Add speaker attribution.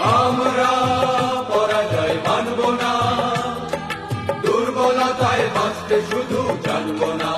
Speaker 1: আমরা শুধু জানব না।